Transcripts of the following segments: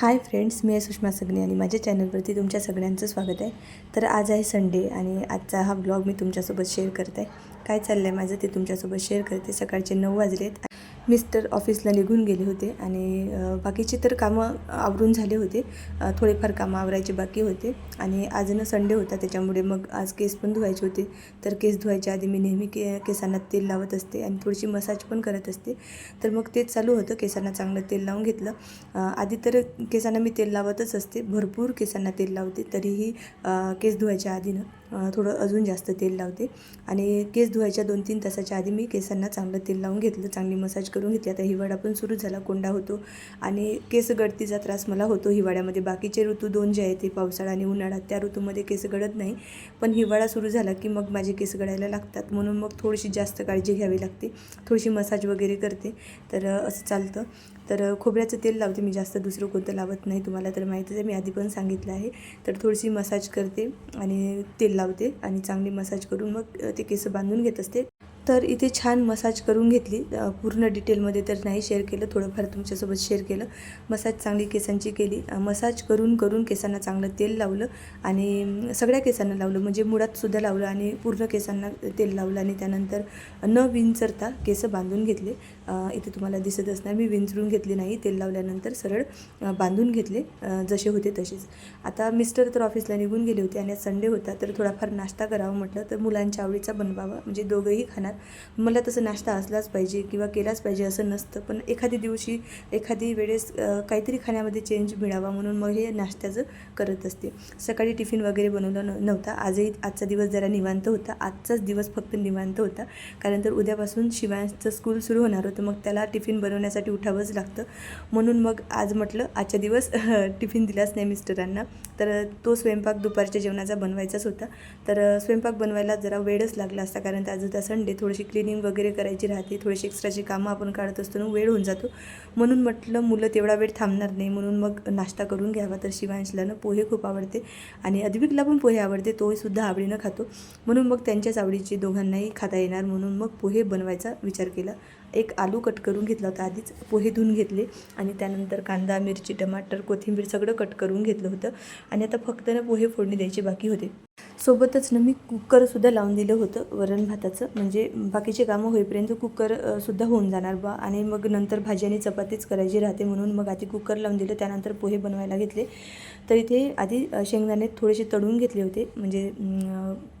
Hi friends मी आहे सुषमा सगणे आणि माझ्या चॅनलवरती तुमच्या सगळ्यांचं स्वागत आहे. तर आज आहे संडे आणि आजचा हा ब्लॉग मी तुमच्यासोबत शेअर करत आहे. काय चाललं आहे माझं ते तुमच्यासोबत शेअर करते. सकाळचे नऊ वाजले आहेत मिस्टर ऑफिसला निघून गेले होते आणि बाकीचे तर कामं आवरून झाले होते. थोडेफार कामं आवरायचे बाकी होते आणि आज संडे होता त्याच्यामुळे मग आज केस पण धुवायचे होते. तर केस धुवायच्या आधी मी नेहमी के केसांना तेल लावत असते आणि थोडीशी मसाज पण करत असते. तर मग तेच चालू होतं केसांना चांगलं तेल लावून घेतलं. आधी तर केसांना मी तेल लावतच असते भरपूर केसांना तेल लावते तरीही केस धुवायच्या आधीनं. थोडं अजून जास्त तेल लावते. आणि केस धुवायच्या दोन तीन तासाच्या आधी मी केसांना चांगलं तेल लावून घेतलं. चांगली मसाज करून घेतली. आता हिवाळा पण सुरू झाला कोंडा होतो. आणि केस गळतीचा त्रास मला होतो हिवाळ्यामध्ये. बाकीचे ऋतू दोन जे आहेत ते पावसाळा आणि उन्हाळा त्या ऋतूमध्ये केस गळत नाही. पण हिवाळा सुरू झाला की मग माझे केस गळायला लागतात. म्हणून मग थोडीशी जास्त काळजी घ्यावी लागते. थोडीशी मसाज वगैरे करते. तर असं चालतं. तर खोबऱ्याचं तेल लावते मी जास्त दुसरं कोणतं लावत नाही तुम्हाला तर माहितीच आहे मी आधी पण सांगितलं आहे. तर थोडीशी मसाज करते आणि तेल लावते आणि चांगली मसाज करून मग ते केस बांधून घेत असते. तर इथे छान मसाज करून घेतली. पूर्ण डिटेलमध्ये तर नाही शेअर केलं. थोडंफार तुमच्यासोबत शेअर केलं. मसाज चांगली केसांची केली. मसाज करून करून केसांना चांगलं तेल लावलं आणि सगळ्या केसांना लावलं. म्हणजे मुळातसुद्धा लावलं आणि पूर्ण केसांना तेल लावलं आणि त्यानंतर न विंचरता केस बांधून घेतले. इथे तुम्हाला दिसत असणार मी विंचरून घेतली नाही. तेल लावल्यानंतर सरळ बांधून घेतले. जसे होते तसेच. आता मिस्टर तर ऑफिसला निघून गेले होते आणि संडे होता. तर थोडाफार नाश्ता करावा म्हटलं. तर मुलांच्या आवडीचा बनवावा. म्हणजे दोघंही खाणार. मला तसं नाश्ता असलाच पाहिजे किंवा केलाच पाहिजे असं नसतं. पण एखादी दिवशी एखादी वेळेस काहीतरी खाण्यामध्ये चेंज मिळावा म्हणून मग हे नाश्त्याचं करत असते. सकाळी टिफिन वगैरे बनवलं न नव्हता. आजही आजचा दिवस जरा निवांत होता. आजचाच दिवस फक्त निवांत होता. कारण तर उद्यापासून शिवांचं स्कूल सुरू होणार होतं. मग त्याला टिफिन बनवण्यासाठी उठावंच लागतं. म्हणून मग आज म्हटलं आजच्या दिवस टिफिन दिलाच नाही मिस्टरांना. तर तो स्वयंपाक दुपारच्या जेवणाचा बनवायचाच होता. तर स्वयंपाक बनवायला जरा वेळच लागला असता कारण आज होता संडे. थोडीशी क्लिनिंग वगैरे करायची राहते थोडीशी एक्स्ट्राची कामं आपण काढत असतो ना वेळ होऊन जातो. म्हणून म्हटलं मुलं तेवढा वेळ थांबणार नाही. म्हणून मग नाश्ता करून घ्यावा. तर शिवांशला ना पोहे खूप आवडते आणि अद्विकला पण पोहे आवडते. तोहीसुद्धा आवडीनं खातो. म्हणून मग त्यांच्याच आवडीचे दोघांनाही खाता येणार. म्हणून मग पोहे बनवायचा विचार केला. एक आलू कट करून घेतला होता. आधीच पोहे धुवून घेतले आणि त्यानंतर कांदा मिरची टमाटर कोथिंबीर सगळं कट करून घेतलं होतं आणि आता फक्त ना पोहे फोडणी द्यायचे बाकी होते. सोबतच ना मी कुकरसुद्धा लावून दिलं होतं वरण भाताचं. म्हणजे बाकीचे कामं होईपर्यंत कुकरसुद्धा होऊन जाणार बा. आणि मग नंतर भाजी आणि चपातीच करायची राहते म्हणून मग आधी कुकर लावून दिलं. त्यानंतर पोहे बनवायला घेतले. तर इथे आधी शेंगदाणे थोडेसे तळून घेतले होते. म्हणजे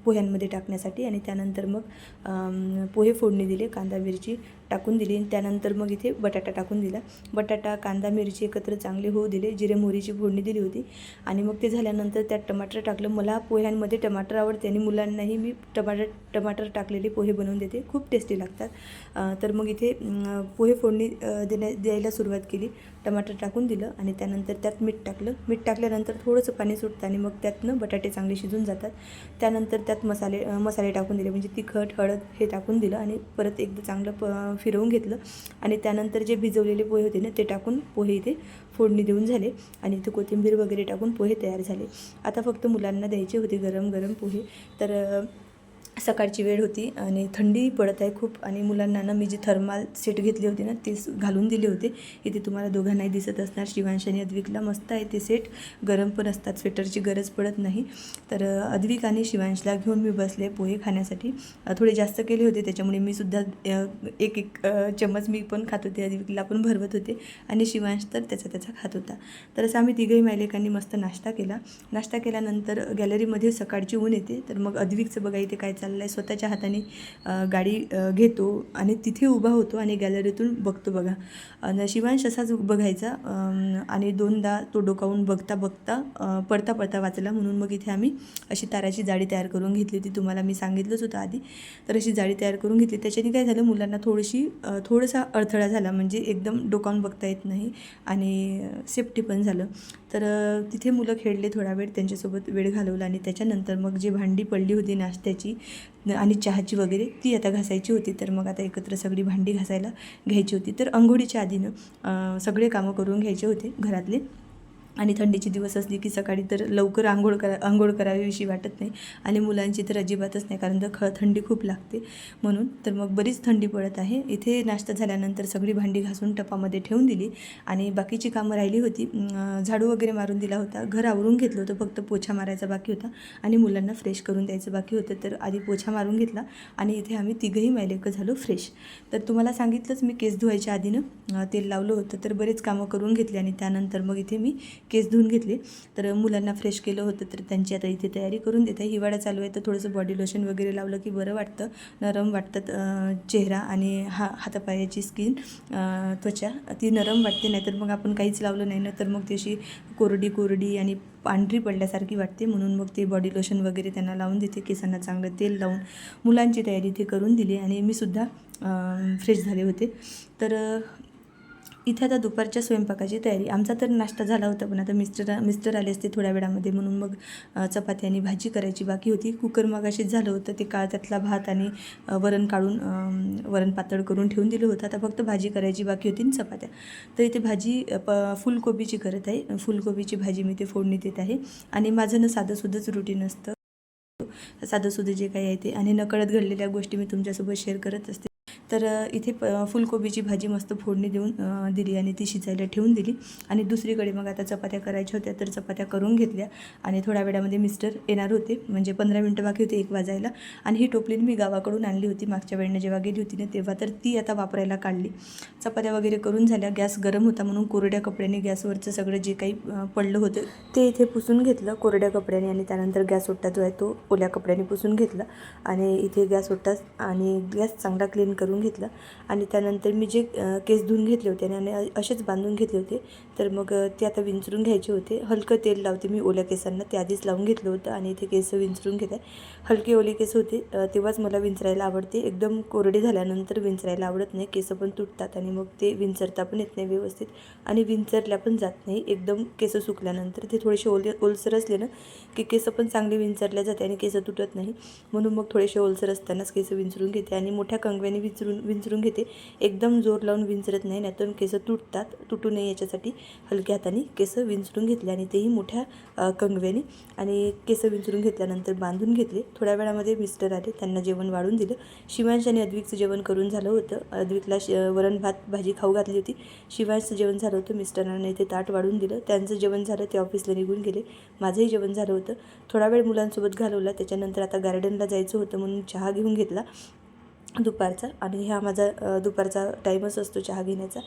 पोह्यांमध्ये टाकण्यासाठी आणि त्यानंतर मग पोहे फोडणी दिले कांदा मिरची टाकून दिली आणि त्यानंतर मग इथे बटाटा टाकून दिला. बटाटा कांदा मिरची एकत्र चांगले होऊ दिले जिरे मोहरीची फोडणी दिली होती आणि मग ते झाल्यानंतर त्यात टमाटर टाकलं. मला पोह्यांमध्ये टमाटर आवडते आणि मुलांनाही मी टमाटर टमाटर टाकलेले पोहे बनवून देते. खूप टेस्टी लागतात. तर मग इथे पोहे फोडणी देण्या द्यायला सुरुवात केली. टमाटर टाकून दिलं आणि त्यानंतर त्यात मीठ टाकलं. मीठ टाकल्यानंतर थोडंसं पाणी सुटतं आणि मग त्यातनं बटाटे चांगले शिजून जातात. त्यानंतर त्यात मसाले मसाले टाकून दिले. म्हणजे तिखट हळद हे टाकून दिलं आणि परत एकदा चांगलं प फिरवून घेतलं. आणि त्यानंतर जे भिजवलेले पोहे होते ना ते टाकून पोहे इथे फोडणी देऊन झाले. आणि इथे कोथिंबीर वगैरे टाकून पोहे तयार झाले. आता फक्त मुलांना द्यायचे होते गरम गरम पोहे. तर सकाळची वेळ होती आणि थंडी पडत आहे खूप आणि मुलांना ना मी जी थर्माल सेट घेतली होती ना ते घालून दिले होते. इथे तुम्हाला दोघांनाही दिसत असणार. शिवांश आणि अद्विकला मस्त आहे ते सेट. गरम पण असतात स्वेटरची गरज पडत नाही. तर अद्विक आणि शिवांशला घेऊन मी बसले पोहे खाण्यासाठी. थोडे जास्त केले होते त्याच्यामुळे मी सुद्धा एक एक चम्मच मी पण खात होते. अद्विकला पण भरवत होते आणि शिवांश तर त्याचा त्याचा खात होता. तर असं आम्ही तिघही मायलेकांनी मस्त नाश्ता केला. नाश्ता केल्यानंतर गॅलरीमध्ये सकाळची ऊन येते. तर मग अद्विकचं बघा इथे काय चाललं आहे स्वतःच्या हाताने गाडी घेतो आणि तिथे उभा होतो आणि गॅलरीतून बघतो बघा. नशिबांश शिवांश असाच बघायचा. आणि दोनदा तो डोकावून बघता बघता पडता पडता वाचला म्हणून मग इथे आम्ही अशी ताराची जाळी तयार करून घेतली ती तुम्हाला मी सांगितलंच होतं आधी. तर अशी जाळी तयार करून घेतली. त्याच्याने काय झालं मुलांना थोडीशी थोडासा अडथळा झाला. म्हणजे एकदम डोकावून बघता येत नाही आणि सेफ्टी पण झालं. तर तिथे मुलं खेळले थोडा वेळ त्यांच्यासोबत वेळ घालवला आणि त्याच्यानंतर मग जी भांडी पडली होती नाश्त्याची आणि चहाची वगैरे ती आता घासायची होती तर मग आता एकत्र सगळी भांडी घासायला घ्यायची होती. तर अंघोळीच्या आधीनं सगळे कामं करून घ्यायचे होते घरातले. आणि थंडीचे दिवस असली की सकाळी तर लवकर आंघोळ करा आंघोळ करावीशी वाटत नाही आणि मुलांची तर अजिबातच नाही कारण तर ख थंडी खूप लागते. म्हणून तर मग बरीच थंडी पडत आहे. इथे नाश्ता झाल्यानंतर सगळी भांडी घासून टपामध्ये ठेवून दिली आणि बाकीची कामं राहिली होती. झाडू वगैरे मारून दिला होता. घर आवरून घेतलं होतं फक्त पोछा मारायचा बाकी होता आणि मुलांना फ्रेश करून द्यायचं बाकी होतं. तर आधी पोछा मारून घेतला आणि इथे आम्ही तिघंही मायलेक झालो फ्रेश. तर तुम्हाला सांगितलंच मी केस धुवायच्या आधीनं तेल लावलं होतं तर बरेच कामं करून घेतली आणि त्यानंतर मग इथे मी केस धुवून घेतले. तर मुलांना फ्रेश केलं होतं तर त्यांची आता इथे तयारी करून देते. हिवाळा चालू आहे तर थोडंसं बॉडी लोशन वगैरे लावलं की बरं वाटतं. नरम वाटतात चेहरा आणि हा हातापायाची स्किन त्वचा. ती नरम वाटते नाहीतर मग आपण काहीच लावलं नाही ना तर मग ती अशी कोरडी कोरडी आणि पांढरी पडल्यासारखी वाटते. म्हणून मग ते बॉडी लोशन वगैरे त्यांना लावून देते केसांना चांगलं तेल लावून. मुलांची तयारी ते करून दिली आणि मी सुद्धा फ्रेश झाले होते. तर इथे आता दुपारच्या स्वयंपाकाची तयारी. आमचा तर नाश्ता झाला होता पण आता मिस्टर मिस्टर आले असते थोड्या वेळामध्ये म्हणून मग चपाती आणि भाजी करायची बाकी होती. कुकर मग अशीच झालं होतं ते काळ त्यातला भात आणि वरण काढून वरण पातळ करून ठेवून दिलं होतं. आता फक्त भाजी करायची बाकी होती आणि चपात्या. तर इथे भाजी प फुलकोबीची करत आहे. फुलकोबीची भाजी मी ते फोडणी देत आहे. आणि माझं ना साधंसुद्धंच रुटीन असतं. साधंसुधं जे काही आहे ते. आणि नकळत घडलेल्या गोष्टी मी तुमच्यासोबत शेअर करत असते. तर इथे प फुलकोबीची भाजी मस्त फोडणी देऊन दिली आणि ती शिजायला ठेवून दिली. आणि दुसरीकडे मग आता चपात्या करायच्या होत्या तर चपात्या करून घेतल्या. आणि थोड्या वेळामध्ये मिस्टर येणार होते. म्हणजे पंधरा मिनटं बाकी होते एक वाजायला. आणि ही टोपली मी गावाकडून आणली होती. मागच्या वेळेनं जेव्हा गेली होती ना तेव्हा तर ती आता वापरायला काढली. चपात्या वगैरे करून झाल्या. गॅस गरम होता म्हणून कोरड्या कपड्याने गॅसवरचं सगळं जे काही पडलं होतं ते इथे पुसून घेतलं कोरड्या कपड्याने. आणि त्यानंतर गॅस ओट्टा जो आहे तो ओल्या कपड्याने पुसून घेतला. आणि इथे गॅस ओट्टा आणि गॅस चांगला क्लीन करून घेतलं आणि त्यानंतर मी जे केस धुवून घेतले होते आणि असेच बांधून घेतले होते तर मग ते आता विंचरून घ्यायचे होते. हलकं तेल लावते मी ओल्या केसांना ते आधीच लावून घेतलं होतं आणि इथे केस विंचरून घेत. आहे हलके ओले केस होते तेव्हाच मला विंचरायला आवडते. एकदम कोरडे झाल्यानंतर विंचरायला आवडत नाही. केस पण तुटतात आणि मग ते विंचरता पण येत नाही व्यवस्थित आणि विंचरल्या पण जात नाही. एकदम केस सुकल्यानंतर ते थोडेसे ओले ओलसर असले ना की केस पण चांगले विंचरल्या जाते आणि केस तुटत नाही. म्हणून मग थोडेसे ओलसर असतानाच केस विंचरून घेते आणि मोठ्या कंगव्याने विंचरून विंचरून घेते. एकदम जोर लावून विंचरत नाही नाहीतर केस तुटतात तुटू नये याच्यासाठी हलक्या हाताने केस विंचरून घेतले आणि तेही मोठ्या कंगव्याने आणि केस विंचरून घेतल्यानंतर बांधून घेतले. थोड्या वेळामध्ये मिस्टर आले त्यांना जेवण वाढून दिलं. शिवांश आणि अद्विकचं जेवण करून झालं होतं. अद्विकला श वरण भात भाजी खाऊ घातली होती. शिवांशचं जेवण झालं होतं मिस्टरांना इथे ताट वाढून दिलं. त्यांचं जेवण झालं ते ऑफिसला निघून गेले. माझंही जेवण झालं होतं. थोडा वेळ मुलांसोबत घालवला. त्याच्यानंतर आता गार्डनला जायचं होतं म्हणून चहा घेऊन घेतला. दुपारचा आणि हा माझा दुपारचा टाईमच असतो चहा घेण्याचा.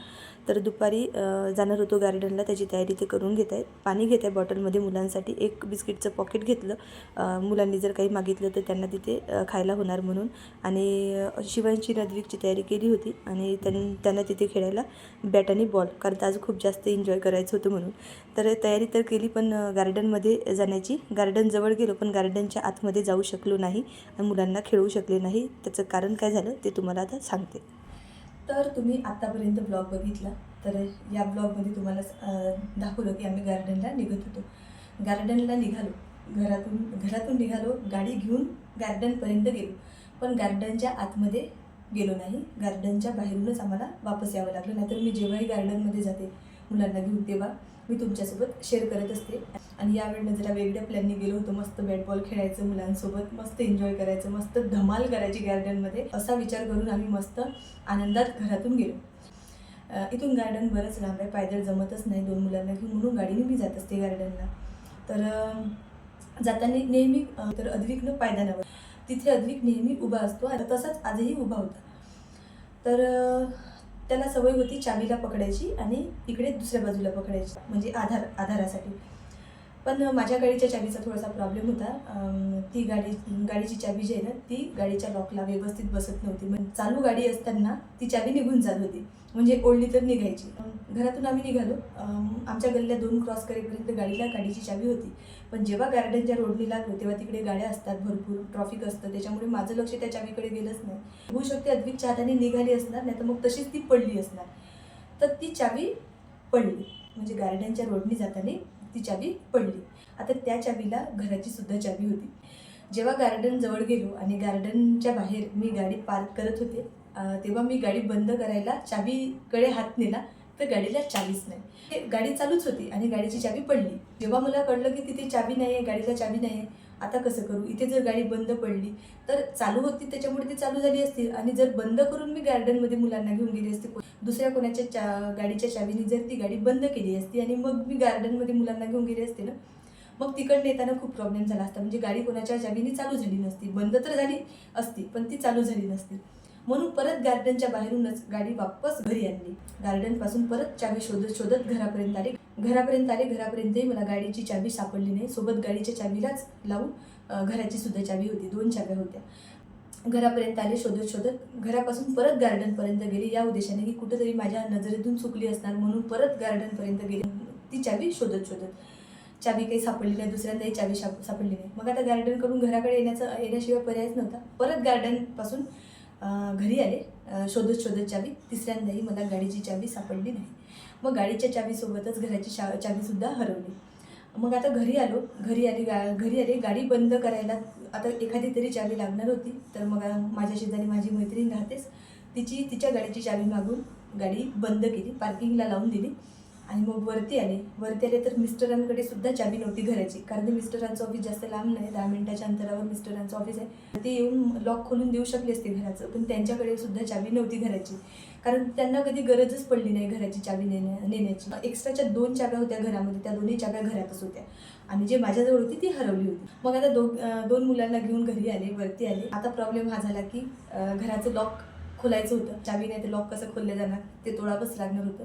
तर दुपारी जाणार होतो गार्डनला त्याची तयारी ते करून घेत आहे पाणी घेत आहे बॉटलमध्ये मुलांसाठी. एक बिस्किटचं पॉकेट घेतलं. मुलांनी जर काही मागितलं तर त्यांना तिथे खायला होणार म्हणून. आणि शिवांची नदविकची तयारी केली होती. आणि त्यां त्यांना तिथे खेळायला बॅट आणि बॉल कारण तर आज खूप जास्त एन्जॉय करायचं होतं म्हणून. तर तयारी तर केली पण गार्डनमध्ये जाण्याची. गार्डन जवळ गेलो पण गार्डनच्या आतमध्ये जाऊ शकलो नाही. आणि मुलांना खेळू शकले नाही. त्याचं कारण काय झालं ते तुम्हाला आता सांगते. तर तुम्ही आत्तापर्यंत ब्लॉग बघितला तर या ब्लॉगमध्ये तुम्हाला दाखवलं की आम्ही गार्डनला निघत होतो. गार्डनला निघालो. घरातून घरातून निघालो गाडी घेऊन गार्डनपर्यंत गेलो. पण गार्डनच्या आतमध्ये गेलो नाही. गार्डनच्या बाहेरूनच आम्हाला वापस यावं लागलं. नाहीतर मी जेव्हाही गार्डनमध्ये जाते मुलांना घेऊन तेव्हा. मी तुमच्यासोबत शेअर करत असते. आणि यावेळेला जरा वेगळ्या प्लॅनने गेलो होतो. मस्त बॅट बॉल खेळायचं मुलांसोबत मस्त एन्जॉय करायचं मस्त धमाल करायची गार्डनमध्ये असा विचार करून आम्ही मस्त आनंदात घरातून गेलो. इथून गार्डन बरंच लांब आहे पायदळ जमतच नाही दोन मुलांना घेऊन म्हणून गाडीने मी जात असते गार्डनला तर जाताना नेहमी तर अद्विकनं पायदानावर. तिथे अद्विक नेहमी उभा असतो. आणि तसाच आजही उभा होता. तर त्याला सवय होती चावीला पकडायची आणि इकडे दुसऱ्या बाजूला पकडायची म्हणजे आधार आधारासाठी. पण माझ्या गाडीच्या चावीचा थोडासा प्रॉब्लेम होता. ती गाडी गाडीची चावी जी आहे ना ती गाडीच्या लॉकला व्यवस्थित बसत नव्हती. म्हणजे चालू गाडी असताना ती चावी निघून जात होती. म्हणजे ओढली तर निघायची. घरातून आम्ही निघालो. आमच्या गल्ल्या दोन क्रॉस करेपर्यंत गाडीला गाडीची चावी होती. पण जेव्हा गार्डनच्या रोडने लागलो तेव्हा तिकडे गाड्या असतात भरपूर ट्रॉफिक असतं. त्याच्यामुळे माझं लक्ष त्या चावीकडे गेलंच नाही. होऊ शकते अद्विकच्या हाताने निघाली असणार नाही तर मग तशीच ती पडली असणार. तर ती चावी पडली. म्हणजे गार्डनच्या रोडनी जाताना ती चावी पडली. आता त्या चावीला घराची सुद्धा चावी होती. जेव्हा गार्डन जवळ गेलो आणि गार्डनच्या बाहेर मी गाडी पार्क करत होते तेव्हा मी गाडी बंद करायला चावीकडे हात नेला तर गाडीला चावीच नाही. हे गाडी चालूच होती आणि गाडीची चावी पडली. जेव्हा मला कळलं की तिथे चावी नाही आहे गाडीला चावी नाही आहे आता कसं करू? इथे जर गाडी बंद पडली तर चालू होती त्याच्यामुळे ती चालू झाली असती. आणि जर बंद करून मी गार्डनमध्ये मुलांना घेऊन गेली असती दुसऱ्या कोणाच्या चा गाडीच्या चावीने जर ती गाडी बंद केली असती आणि मग मी गार्डनमध्ये मुलांना घेऊन गेली असते ना मग तिकडनं येताना खूप प्रॉब्लेम झाला असता. म्हणजे गाडी कोणाच्या चावीने चालू झाली नसती. बंद तर झाली असती पण ती चालू झाली नसती. म्हणून परत गार्डनच्या बाहेरूनच गाडी वापस घरी आणली. गार्डनपासून परत चावी शोधत शोधत घरापर्यंत आली. घरापर्यंत आले घरापर्यंतही मला गाडीची चावी सापडली नाही. सोबत गाडीच्या चावीलाच लावून घराची सुद्धा चावी होती. दोन चाव्या होत्या. घरापर्यंत आले शोधत शोधत घरापासून परत गार्डनपर्यंत गेले. या उद्देशाने की कुठंतरी माझ्या नजरेतून चुकली असणार म्हणून परत गार्डनपर्यंत गेले. ती चावी शोधत शोधत. चावी काही सापडली नाही दुसऱ्यांदाही चावी साप सापडली नाही. मग आता गार्डनकडून घराकडे येण्याचा येण्याशिवाय पर्यायच नव्हता. परत गार्डनपासून घरी आले. शोधत शोधत चावी. तिसऱ्यांदाही मला गाडीची चावी सापडली नाही. मग गाडीच्या चावीसोबतच घराची शा चावीसुद्धा हरवली. मग आता घरी आलो. घरी आली गा घरी आली. गाडी बंद करायला आता एखादी तरी चावी लागणार होती. तर मग माझ्या शेजारी माझी मैत्रीण राहतेच. तिची तिच्या गाडीची चावी मागून गाडी बंद केली. पार्किंगला लावून दिली. आणि मग वरती आले. वरती आले तर मिस्टरांकडे सुद्धा चावी नव्हती घराची. कारण मिस्टरांचं ऑफिस जास्त लांब नाही. दहा मिनिटाच्या अंतरावर मिस्टरांचं ऑफिस आहे. ते येऊन लॉक खोलून देऊ शकले असते घराचं. पण त्यांच्याकडे सुद्धा चावी नव्हती घराची. कारण त्यांना कधी गरजच पडली नाही घराची चावी नेण्या नेण्याची. एक्स्ट्राच्या दोन चाव्या होत्या घरामध्ये. त्या दोन्ही चाव्या घरातच होत्या. आणि जे माझ्याजवळ होती ती हरवली होती. मग आता दो दोन मुलांना घेऊन घरी आले वरती आले. आता प्रॉब्लेम हा झाला की घराचं लॉक खोलायचं होतं. चावी नाही तर लॉक कसं खोललं जाणार? ते तोडावंच लागणार होतं.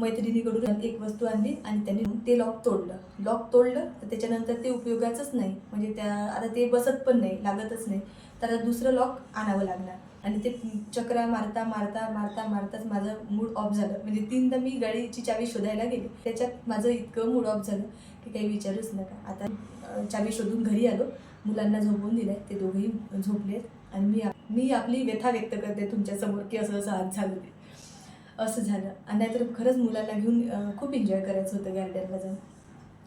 मैत्रिणीकडून एक वस्तू आणली आणि त्यांनी ते लॉक तोडलं. लॉक तोडलं तर त्याच्यानंतर ते उपयोगाचंच नाही. म्हणजे त्या आता ते बसत पण नाही लागतच नाही. तर आता दुसरं लॉक आणावं लागणार. आणि ते चक्रा मारता मारता मारता मारताच माझं मूड ऑफ झालं. म्हणजे तीनदा मी गाडीची चावी शोधायला गेले. त्याच्यात माझं इतकं मूड ऑफ झालं की काही विचारूच नका. आता चावी शोधून घरी आलो. मुलांना झोपवून दिलंय. ते दोघेही झोपलेत. आणि मी मी आपली व्यथा व्यक्त करते तुमच्यासमोर की असं असं आज झालं असं झालं. आणि नाहीतर खरंच मुलाला घेऊन खूप एन्जॉय करायचं होतं गार्डनला जाऊन.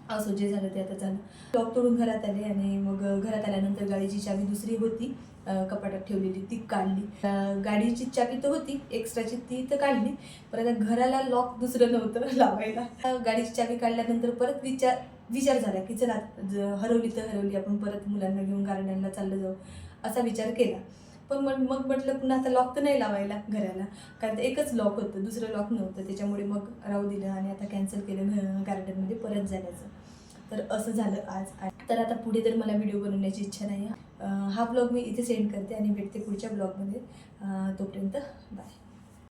असं जे झालं ते आता झालं. लॉक तोडून घरात आले आणि मग घरात आल्यानंतर गाडीची चावी दुसरी होती. कपाटात ठेवलेली ती काढली. गाडीची चावी तर होती एक्स्ट्राची ती तर काढली. परत घराला लॉक दुसरं नव्हतं लावायला. गाडीची चावी काढल्यानंतर परत विचार विचार झाला की चला हरवली तर हरवली आपण परत मुलांना घेऊन गार्डनला चाललं जाऊ असा विचार केला. पण मग मग म्हटलं पुन्हा आता लॉक तर नाही लावायला घराला. कारण एकच लॉक होतं दुसरं लॉक नव्हतं. त्याच्यामुळे मग राहू दिलं आणि आता कॅन्सल केलं घ- गार्डनमध्ये परत जाण्याचं. तर असं झालं आज. तर आता पुढे तर मला व्हिडिओ बनवण्याची इच्छा नाही. हा ब्लॉग मी इथे सेंड करते आणि भेटते पुढच्या ब्लॉगमध्ये तोपर्यंत बाय